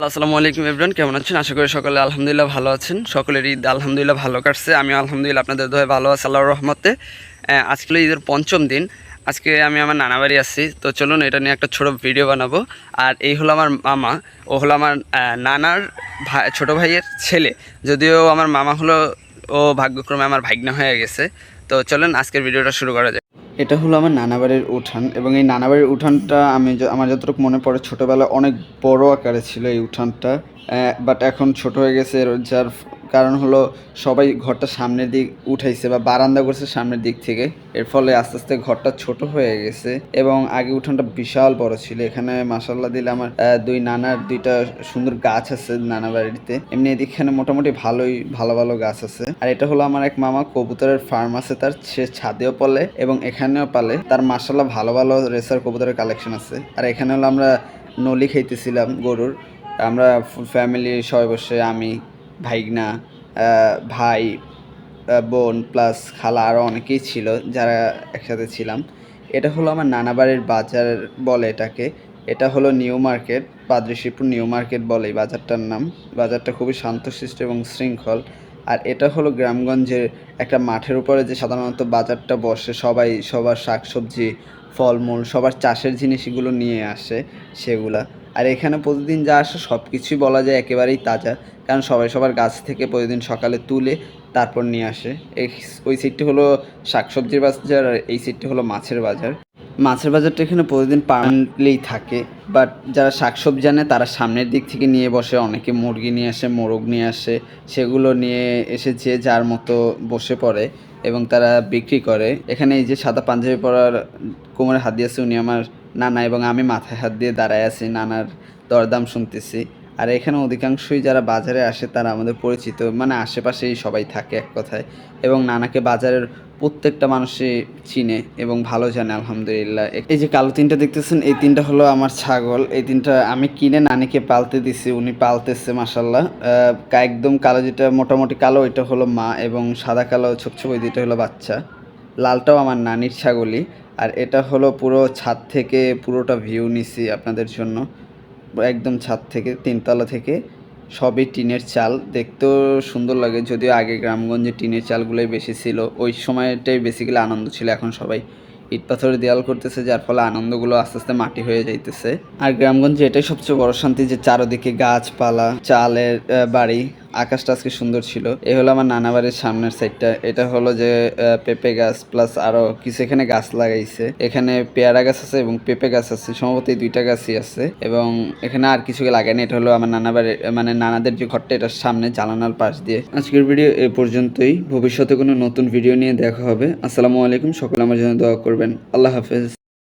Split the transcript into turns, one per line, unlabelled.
আসসালামু আলাইকুম এভরিওয়ান, কেমন আছেন? আশা করি সকলে আলহামদুলিল্লাহ ভালো আছেন। সকলের ঈদ আলহামদুলিল্লাহ ভালো কাটছে। আমি আলহামদুলিল্লাহ আপনাদের দোয়ে ভালো আছি, আল্লাহর রহমতে। আজকে ঈদের পঞ্চম দিন। আজকে আমি আমার নানা বাড়ি আসছি তো চলুন এটা নিয়ে একটা ছোট ভিডিও বানাবো। আর এই হলো আমার মামা, ও হলো আমার নানার ভাই ছোটো ভাইয়ের ছেলে। যদিও আমার মামা হলো, ও ভাগ্যক্রমে আমার ভাগ্না হয়ে গেছে। তো চলুন আজকের ভিডিওটা শুরু করা যায় এটা হলো আমার নানাবাড়ির উঠান এবং এই নানাবাড়ির উঠানটা আমি আমার যতটুকু মনে পড়ে, ছোটোবেলায় অনেক বড় আকারে ছিল এই উঠানটা বাট এখন ছোট হয়ে গেছে যার কারণ হলো সবাই ঘরটা সামনের দিক উঠাইছে বা বারান্দা করছে সামনের দিক থেকে। এর ফলে আস্তে আস্তে ঘরটা ছোট হয়ে গেছে এবং আগে উঠানটা বিশাল বড় ছিল। এখানে মাসাল্লাহ দিলে আমার দুই নানার দুইটা সুন্দর গাছ আছে নানা বাড়িতে। এমনি এদিকখানে মোটামুটি ভালোই, ভালো ভালো গাছ আছে। আর এটা হলো আমার এক মামা কবুতরের ফার্ম আছে তার। সে ছাদেও পালে এবং এখানেও পালে। তার মাসাল্লাহ ভালো ভালো রেসার কবুতরের কালেকশন আছে। আর এখানে হলো আমরা নলি খাইতেছিলাম গরুর। আমরা ফ্যামিলি সবাই বসে আমি ভাইগনা ভাই বোন প্লাস খালা আরও অনেকেই ছিল যারা একসাথে ছিলাম। এটা হলো আমার নানা বাড়ির বাজার বলে এটাকে। এটা হলো new market Badrishipur new market বলে বাজারটার নাম। বাজারটা খুবই শান্তশিষ্ট এবং শৃঙ্খল। আর এটা হলো গ্রামগঞ্জের একটা মাঠের উপরে যে সাধারণত বাজারটা বসে, সবাই সবার শাকসবজি, ফলমূল, সবার চাষের জিনিসগুলো নিয়ে আসে সেগুলা। আর এখানে প্রতিদিন যা আসে সব কিছুই বলা যায় একেবারেই তাজা। কারণ সবাই সবার গাছ থেকে প্রতিদিন সকালে তুলে তারপর নিয়ে আসে। এই ওই সিটটি হলো শাকসবজির বাজার আর এই সিটটি হলো মাছের বাজার। মাছের বাজারটা এখানে প্রতিদিন পার্মানেন্টলিই থাকে। বাট যারা শাকসবজি আনে, তারা সামনের দিক থেকে নিয়ে বসে। অনেকে মুরগি নিয়ে আসে, মোরগ নিয়ে আসে। সেগুলো নিয়ে এসে যে যার মতো বসে পড়ে এবং তারা বিক্রি করে। এখানে এই যে সাদা পাঞ্জাবি পরার কোমরে হাত দিয়েছে উনি আমার নানা এবং আমি মাথায় হাত দিয়ে দাঁড়ায় আছি, নানার দরদাম শুনতেছি। আর এখানে অধিকাংশই যারা বাজারে আসে, তারা আমাদের পরিচিত মানে আশেপাশেই সবাই থাকে এক কথায়। এবং নানাকে বাজারের প্রত্যেকটা মানুষই চিনে এবং ভালো জানে, আলহামদুলিল্লাহ। এই যে কালো তিনটা দেখতেছেন, এই তিনটা হলো আমার ছাগল। এই তিনটা আমি কিনে নানিকে পালতে দিছি, উনি পালতেছে মাসাল্লাহ একদম কালো যেটা মোটামুটি কালো এটা হলো মা এবং সাদা কালো ছোপ ছোপ, ওই দুইটা হলো বাচ্চা। লালটাও আমার নানির ছাগলই। আর এটা হলো পুরো ছাদ থেকে পুরোটা ভিউ নিছি আপনাদের জন্য। একদম ছাদ থেকে, তিনতলা থেকে। সবই টিনের চাল। দেখতেও সুন্দর লাগে, যদিও আগে গ্রামগঞ্জে টিনের চালগুলোই বেশি ছিল। ওই সময়টাই বেসিক্যালি আনন্দ ছিল এখন সবাই। ইট পাথরের দেয়াল করতেছে, যার ফলে আনন্দগুলো আস্তে আস্তে মাটি হয়ে যাইতেছে। আর গ্রামগঞ্জে এটাই সবচেয়ে বড় শান্তি যে চারদিকে গাছপালা, চালের বাড়ি। আকাশটা আজকে সুন্দর ছিল। এই হলো আমার নানা বাড়ির সামনের সাইডটা এটা হলো যে পেঁপে গাছ প্লাস আরও কিছু এখানে গাছ লাগাইছে। এখানে পেয়ারা গাছ আছে এবং পেঁপে গাছ আছে। সম্ভবত এই দুইটা গাছই আছে এবং এখানে আর কিছু লাগায়নি এটা হলো আমার নানা বাড়ির মানে নানাদের যে ঘরটা, এটার সামনে জানালার পাশ দিয়ে। আজকের ভিডিও এ পর্যন্তই। ভবিষ্যতে কোনো নতুন ভিডিও নিয়ে দেখা হবে। আসসালামু আলাইকুম। সকলে আমার জন্য দোয়া করবেন। আল্লাহ হাফেজ।